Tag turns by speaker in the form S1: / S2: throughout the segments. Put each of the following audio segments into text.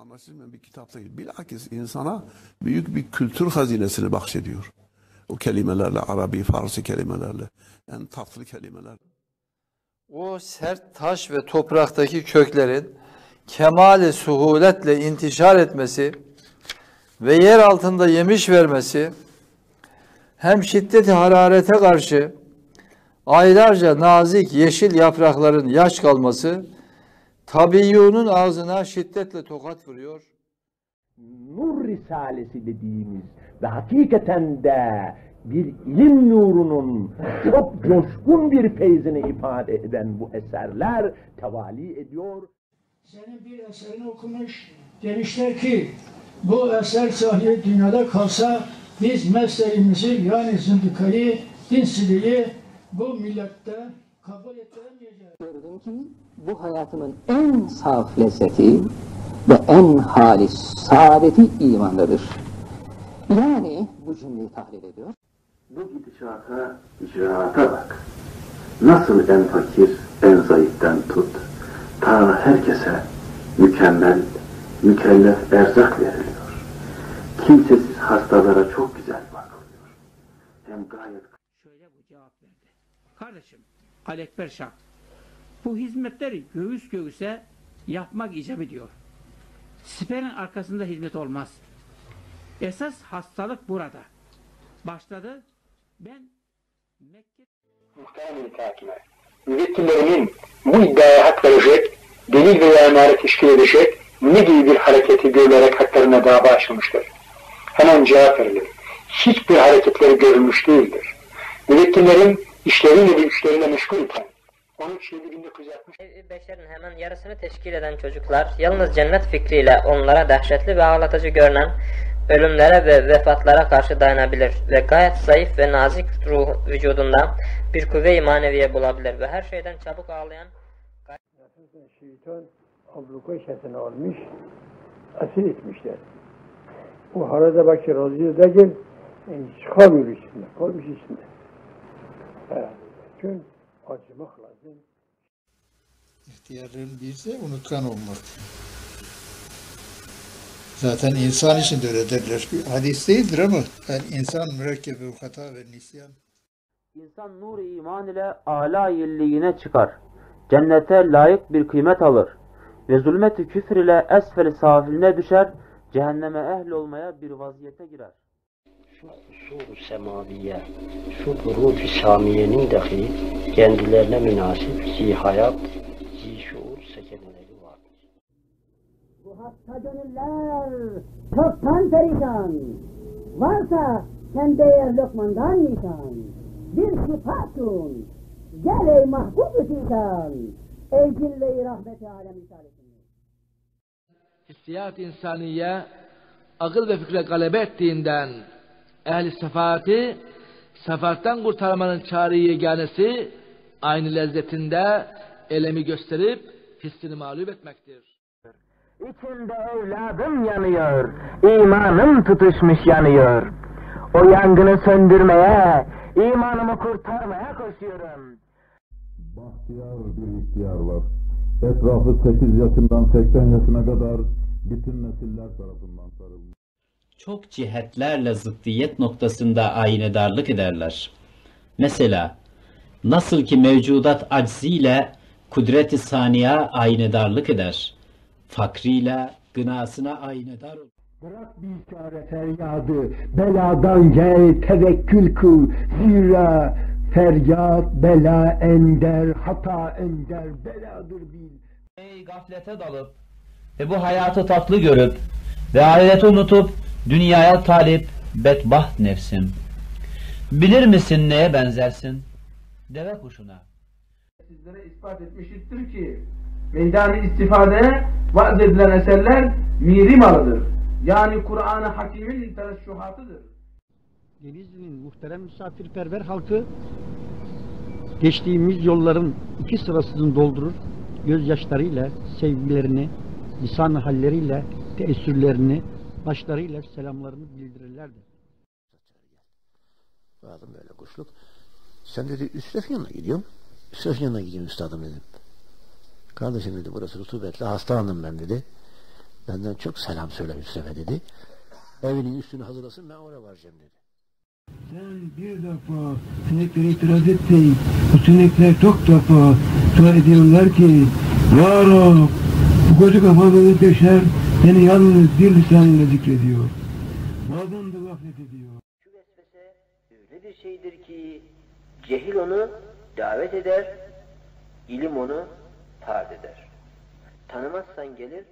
S1: Anlaşılmayan bir kitapta değil. Bilakis insana büyük bir kültür hazinesini bahşediyor. O kelimelerle, Arabi, Farsi kelimelerle. En tatlı kelimeler.
S2: O sert taş ve topraktaki köklerin kemale suhuletle intişar etmesi ve yer altında yemiş vermesi hem şiddeti hararete karşı aylarca nazik yeşil yaprakların yaş kalması tabiyyunun ağzına şiddetle tokat vuruyor.
S3: Nur Risalesi dediğimiz ve hakikaten de bir ilim nurunun çok coşkun bir feyzini ifade eden bu eserler tevali ediyor.
S4: Senin bir eserini okumuş, demişler ki bu eser sahi dünyada kalsa biz mesleğimizi yani zındıkayı, dinsizliği bu millette kabul ettiremeyeceğiz.
S5: Bu hayatımın en saf lezzeti ve en halis saadeti imandadır. Yani bu cümleyi tahlil ediyor.
S6: Bu gidişata, icraata bak. Nasıl en fakir, en zayıftan tut, ta herkese mükemmel, mükellef erzak veriliyor. Kimsesiz hastalara çok güzel bakılıyor. Hem gayet
S7: Şöyle bu cevap verdi. Kardeşim, Ali Ekber Şah, bu hizmetleri göğüs göğüse yapmak icap ediyor. Siperin arkasında hizmet olmaz. Esas hastalık burada. Başladı. Ben Mekke
S8: Muhterem mütehakimeler, müvekkillerinin bu iddiaya hak verecek, delil veya emaret teşkil edecek ne gibi bir hareketi görülerek haklarına dava açılmıştır? Hemen cevap verilir. Hiçbir hareketleri görülmüş değildir. Müvekkillerin işleriyle ve güçlerine meşgul iken 13 Eylül 1960
S9: Beşerin hemen yarısını teşkil eden çocuklar yalnız cennet fikriyle onlara dehşetli ve ağlatıcı görünen ölümlere ve vefatlara karşı dayanabilir ve gayet zayıf ve nazik ruh vücudunda bir kuvve-i maneviye bulabilir ve her şeyden çabuk ağlayan
S4: Şeytan abluka işetini almış, esir etmişler. O harada bakır razı değil, yani çıkamıyor içinde, kalmış içinde. Evet. Çünkü acımak lazım.
S10: İhtiyarların birisi unutkan olmak. Zaten insan için de öyle derler. Bir hadis değildir ama yani insan mürekkebi hata ve nisyan.
S11: İnsan nur iman ile âlâ illiğine çıkar. Cennete layık bir kıymet alır. Ve zulmet-i küfür ile esfel safiline düşer. Cehenneme ehl olmaya bir vaziyete girer.
S12: Usul semaviye, şu huruf-i samiyenin dahi kendilerine münasip zihayat, zişuur sekeneleri vardır.
S13: Bu hasta gönüller çoktan perişan. Varsa sen değer lokmandan nişan. Bir şifatun. Gel ey mahbub-u zişan. Ey cille-i rahmet-i alem
S14: hissiyat insaniye akıl ve fikre galebe ettiğinden ehli sefaati sefaattan kurtarmanın çare yeganesi aynı lezzetinde elemi gösterip hissini mağlup etmektir.
S3: İçimde evladım yanıyor, imanım tutuşmuş yanıyor. O yangını söndürmeye, imanımı kurtarmaya koşuyorum.
S15: Bahtiyar bir ihtiyar var. Etrafı 8 yaşından 80 yaşına kadar bütün nesiller tarafından sarılmış.
S16: Çok cihetlerle zıddiyet noktasında aynedarlık ederler. Mesela nasıl ki mevcudat acziyle kudret-i saniye aynedarlık eder. Fakriyle gınasına aynedar olur.
S3: Bırak bir çare feryadı, beladan gel tevekkül kıl. Zira feryat, bela ender, hata ender, beladır bil.
S17: Ey gaflete dalıp ve bu hayatı tatlı görüp ve ahireti unutup dünyaya talip bedbaht nefsim. Bilir misin neye benzersin? Deve kuşuna.
S18: Sizlere ispat etmiştir ki meydan istifade vaaz edilen eserler miri malıdır. Yani Kur'an-ı Hakim'in tereşşuhatıdır.
S19: Denizli'nin muhterem misafirperver halkı geçtiğimiz yolların iki sırasını doldurur, gözyaşlarıyla sevgilerini, lisan halleriyle teessürlerini, başlarıyla selamlarını bildirirlerdi.
S20: Vardım böyle kuşluk. Sen dedi Üsref'in yanına gidiyorum. Üsref'in yanına gideyim üstadım dedim. Kardeşim dedi burası rutubetli hastalandım ben dedi. Benden çok selam söyle Hüsrev'e dedi. Evinin üstünü hazırlasın ben oraya varacağım dedi.
S21: Sen bir defa sineklere itiraz ettin. Bu sinekler çok defa sual ediyorlar ki Ya Rab bu koca kafalı beşer seni yalnız bir lisanıyla zikrediyor. Bazen de gaflet ediyor.
S22: öyle bir şeydir ki cehil onu davet eder, ilim onu tard eder. Tanımazsan gelir,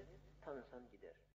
S22: tanısan gelir.